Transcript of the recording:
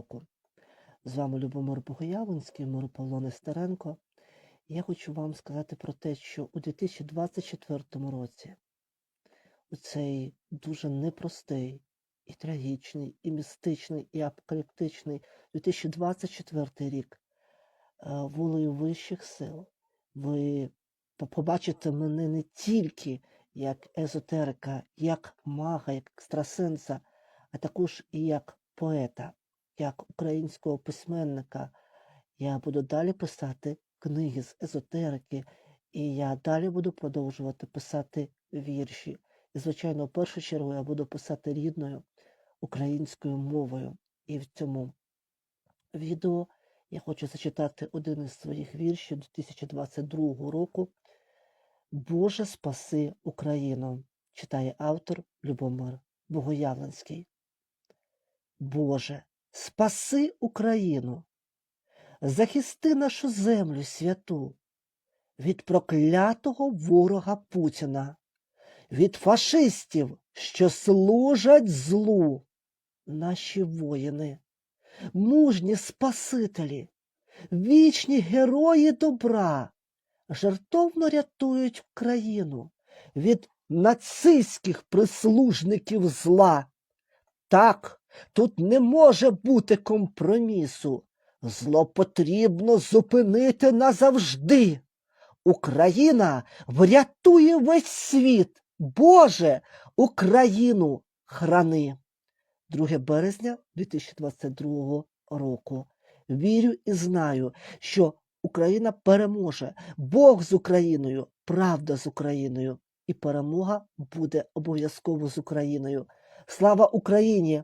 року. З вами Любомир Богоявленський, Мир Нестеренко. Я хочу вам сказати про те, що у 2024 році у цей дуже непростий і трагічний, і містичний, і апокаліптичний 2024 рік е, волею вищих сил ви побачите мене не тільки як езотерика, як мага, як екстрасенса, а також і як поета, як українського письменника. Я буду далі писати книги з езотерики, і я далі буду продовжувати писати вірші. І, звичайно, в першу чергу я буду писати рідною українською мовою. І в цьому відео я хочу зачитати один із своїх віршів 2022 року. Боже, спаси Україну, читає автор Любомир Богоявленський. Боже, спаси Україну, захисти нашу землю святу від проклятого ворога Путіна, від фашистів, що служать злу, наші воїни, мужні спасителі, вічні герої добра, жертовно рятують країну від нацистських прислужників зла. Так, тут не може бути компромісу. Зло потрібно зупинити назавжди. Україна врятує весь світ. Боже, Україну храни. 2 березня 2022 року. Вірю і знаю, що Україна переможе. Бог з Україною, правда з Україною. І перемога буде обов'язково з Україною. Слава Україні!